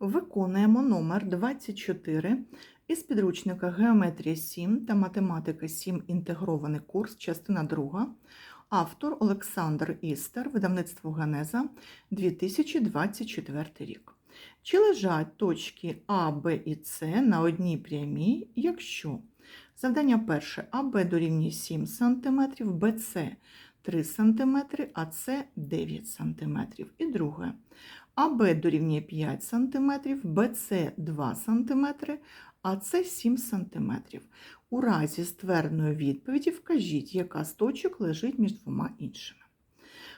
Виконуємо номер 24 із підручника Геометрія 7 та Математика 7. Інтегрований курс, частина 2. Автор Олександр Істер, видавництво Генеза, 2024 рік. Чи лежать точки А, Б і С на одній прямій, якщо завдання перше АБ дорівнює 7 см, БЦ 3 см, а С 9 см. І друге АБ дорівнює 5 см, БЦ 2 см, а С 7 см. У разі ствердної відповіді вкажіть, яка з точок лежить між двома іншими.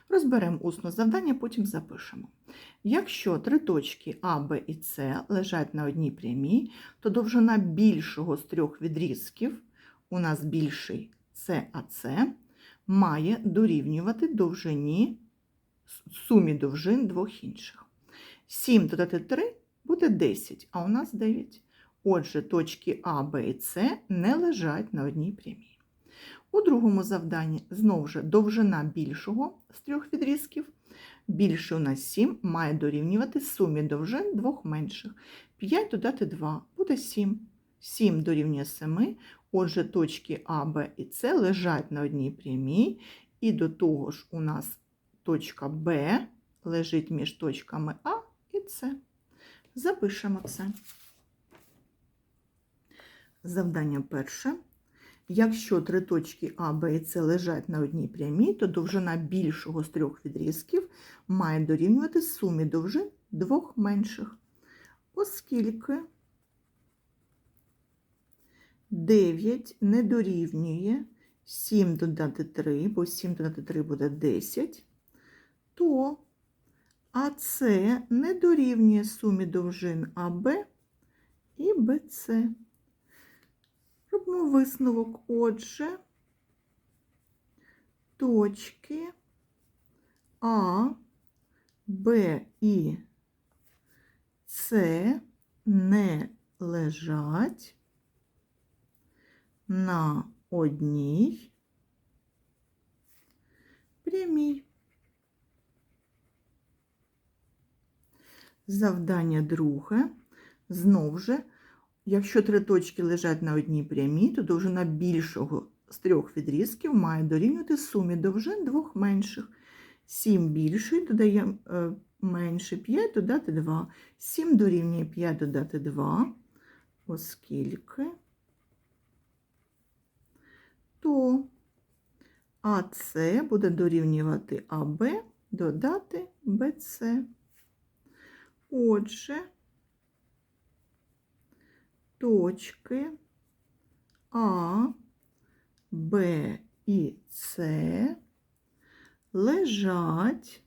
Розберемо усно завдання, потім запишемо. Якщо три точки А, Б і С лежать на одній прямій, то довжина більшого з трьох відрізків, у нас більший САЦ, має дорівнювати довжині сумі довжин двох інших. 7 додати 3 буде 10, а у нас 9. Отже, точки А, Б і С не лежать на одній прямій. У другому завданні знову ж довжина більшого з трьох відрізків. Більше у нас 7 має дорівнювати сумі довжин двох менших. 5 додати 2 буде 7. 7 дорівнює 7. Отже, точки А, Б і С лежать на одній прямій. І до того ж у нас точка Б лежить між точками А і С. Запишемо це. Завдання перше. Якщо три точки А, Б і С лежать на одній прямій, то довжина більшого з трьох відрізків має дорівнювати сумі довжин двох менших. Оскільки 9 не дорівнює 7 додати 3, бо 7 додати 3 буде 10, то АС не дорівнює сумі довжин АБ і БЦ. Робимо висновок, отже, точки А, Б і С не лежать на одній прямій. Завдання друге. Знову же, якщо три точки лежать на одній прямій, то довжина більшого з трьох відрізків має дорівнювати сумі довжин двох менших. 7 більший додаємо е, менше 5 додати 2. 7 дорівнює 5 додати 2, оскільки то АС буде дорівнювати АБ додати БЦ. Отже, точки А, Б і С лежать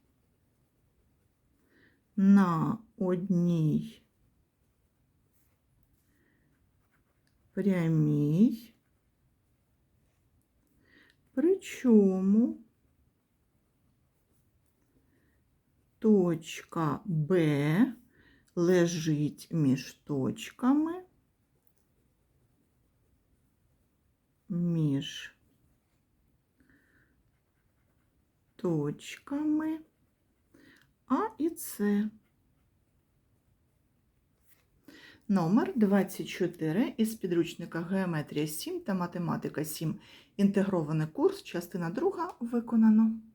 на одній прямій, причому точка Б лежить між точками, між точками А і С. Номер 24 із підручника Геометрія 7 та Математика 7. Інтегрований курс, частина 2 виконано.